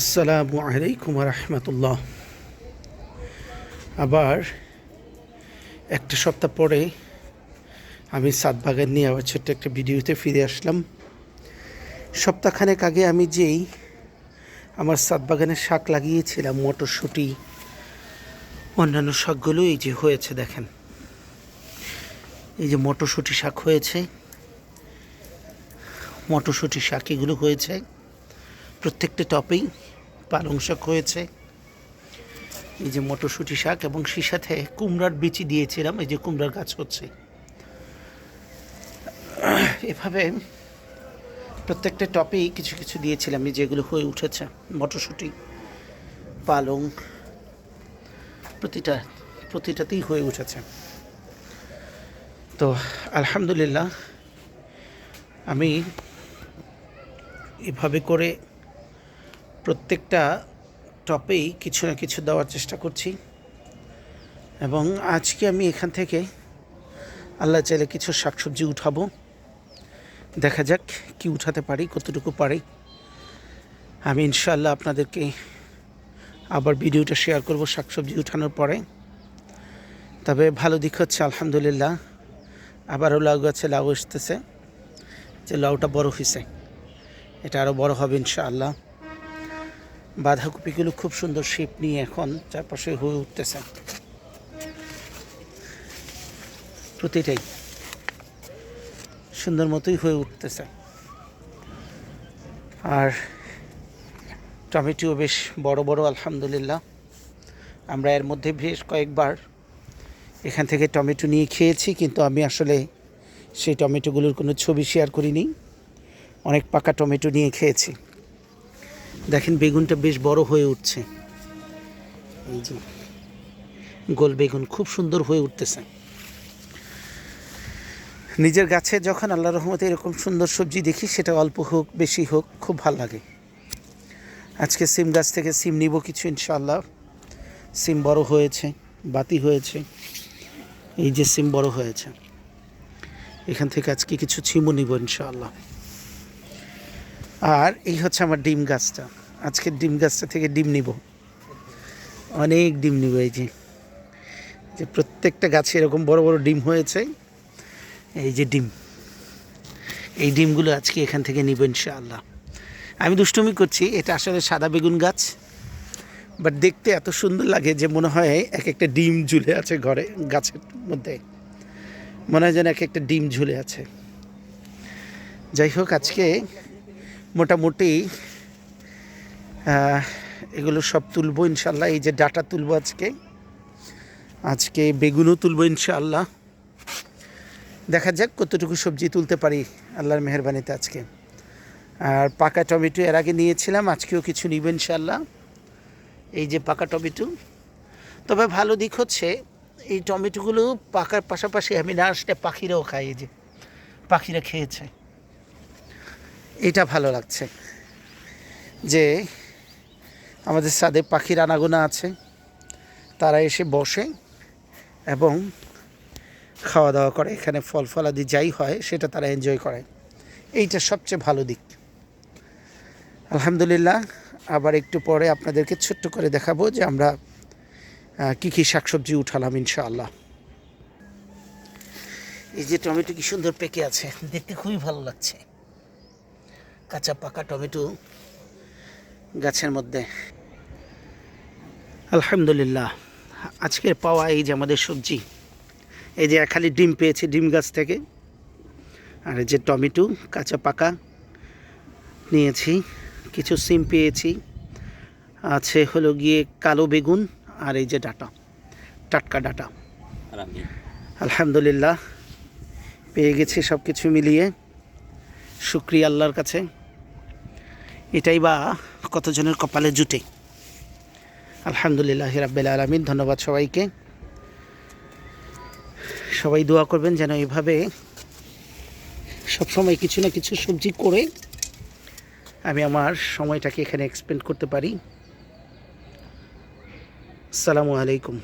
আসসালামু আলাইকুম রহমতুল্লাহ। আবার একটা সপ্তাহ পরে আমি সাতবাগান নিয়ে আবার ছোট্ট একটা ভিডিওতে ফিরে আসলাম। সপ্তাহখানেক আগে আমি যেই আমার সাতবাগানে শাক লাগিয়েছিলাম, মটরশুঁটি, অন্যান্য শাকগুলো, এই যে হয়েছে দেখেন। এই যে মটরশুঁটি শাক হয়েছে, মটরশুঁটি শাক এগুলো হয়েছে। প্রত্যেকটা টপেই পালং শাক হয়েছে। এই যে মটরশুঁটি শাক এবং সেই সাথে কুমড়ার বিচি দিয়েছিলাম, এই যে কুমড়ার গাছ হচ্ছে। এভাবে প্রত্যেকটা টপেই কিছু কিছু দিয়েছিলাম, এই যেগুলো হয়ে উঠেছে। মটরশুঁটি, পালং, প্রতিটা, প্রতিটাতেই হয়ে উঠেছে। তো আলহামদুলিল্লাহ, আমি এভাবে করে প্রত্যেকটা টপেই কিছু না কিছু দেওয়ার চেষ্টা করছি। এবং আজকে আমি এখান থেকে আল্লাহ চাইলে কিছু শাকসবজি উঠাবো। দেখা যাক কি উঠাতে পারি, কতটুকু পারি। আমি ইনশাআল্লাহ আপনাদেরকে আবার ভিডিওটা শেয়ার করব শাকসবজি উঠানোর পরে। তবে ভালো দিক হচ্ছে, আলহামদুলিল্লাহ, আবারও লাউ গাছে লাউ এসতেছে যে লাউটা বড় হয়েছে এটা আরও বড় হবে ইনশাআল্লাহ। বাঁধাকপিগুলো খুব সুন্দর শেপ নিয়ে এখন চারপাশে হয়ে উঠতেছে। প্রতিটাই সুন্দর মতোই হয়ে উঠতেছে। আর টমেটো বেশ বড় বড়, আলহামদুলিল্লাহ। আমরা এর মধ্যে বেশ কয়েকবার এখান থেকে টমেটো নিয়ে খেয়েছি, কিন্তু আমি আসলে সেই টমেটোগুলোর কোনো ছবি শেয়ার করিনি। অনেক পাকা টমেটো নিয়ে খেয়েছি। দেখেন, বেগুনটা বেশ বড় হয়ে উঠছে। এই যে, গোল বেগুন খুব সুন্দর হয়ে উঠতেছে। নিজের গাছে যখন আল্লাহ রহমতে এরকম সুন্দর সবজি দেখি, সেটা অল্প হোক, বেশি হোক, খুব ভালো লাগে। আজকে সিম গাছ থেকে সিম নিব কিছু ইনশাল্লাহ সিম বড় হয়েছে, বাতি হয়েছে। এই যে সিম বড় হয়েছে। এখান থেকে আজকে কিছু ছিমু নিব, ইনশাআল্লাহ। আর এই হচ্ছে আমার ডিম গাছটা। আজকে ডিম গাছটা থেকে ডিম নিব। অনেক ডিম নিব এই যে। যে প্রত্যেকটা গাছে এরকম বড় বড় ডিম হয়েছে, এই যে ডিম। এই ডিমগুলো আজকে এখান থেকে নিব ইনশাআল্লাহ। আমি দুষ্টুমি করছি, এটা আসলে সাদা বেগুন গাছ বাট দেখতে এত সুন্দর লাগে যে মনে হয় এক একটা ডিম ঝুলে আছে ঘরে, গাছের মধ্যে। মনে হয় যেন এক একটা ডিম ঝুলে আছে। যাই হোক, আজকে মোটামুটি এগুলো সব তুলবো ইনশাল্লাহ। এই যে ডাটা তুলবো আজকে আজকে বেগুনও তুলবো ইনশাল্লাহ। দেখা যাক কতটুকু সবজি তুলতে পারি আল্লাহর মেহরবানিতে আজকে। আর পাকা টমেটো এর আগে নিয়েছিলাম, আজকেও কিছু নিব ইনশাল্লাহ। এই যে পাকা টমেটো। তবে ভালো দিক হচ্ছে, এই টমেটোগুলো পাকার পাশাপাশি আমি না আসলে পাখিরাও খাই, এই যে পাখিরা খেয়েছে। এটা ভালো লাগছে যে আমাদের সাদে পাখির আনাগোনা আছে, তারা এসে বসে এবং খাওয়া দাওয়া করে। এখানে ফল ফলাদি যাই হয়, সেটা তারা এনজয় করে। এইটা সবচেয়ে ভালো দিক। আলহামদুলিল্লাহ, আবার একটু পরে আপনাদেরকে ছোট্ট করে দেখাবো যে আমরা কি কি শাকসবজি উঠালাম ইনশাআল্লাহ। এই যে টমেটো কি সুন্দর পেকে আছে, দেখতে খুবই ভালো লাগছে। কাঁচা পাকা টমেটো গাছের মধ্যে। আলহামদুলিল্লাহ, আজকের পাওয়া এই যে আমাদের সবজি, এই যে খালি ডিম পেয়েছি, ডিম গাছ থেকে। আর এই যে টমেটো, কাঁচা পাকা নিয়েছি, কিছু সিম পেয়েছি। আছে হলো গিয়ে কালো বেগুন আর এই যে ডাটা, টাটকা ডাটা। আলহামদুলিল্লাহ, পেয়ে গেছি সব কিছু মিলিয়ে। শুক্রিয়া আল্লাহর কাছে। এটাই বা কতজনের কপালে জুটে। আলহামদুলিল্লাহ রাব্বিল আলমিন, ধন্যবাদ সবাইকে। সবাই দোয়া করবেন যেন এইভাবে সবসময় কিছু না কিছু সবজি করে আমি আমার সময়টাকে এখানে এক্সপেন্ড করতে পারি। আসসালামু আলাইকুম।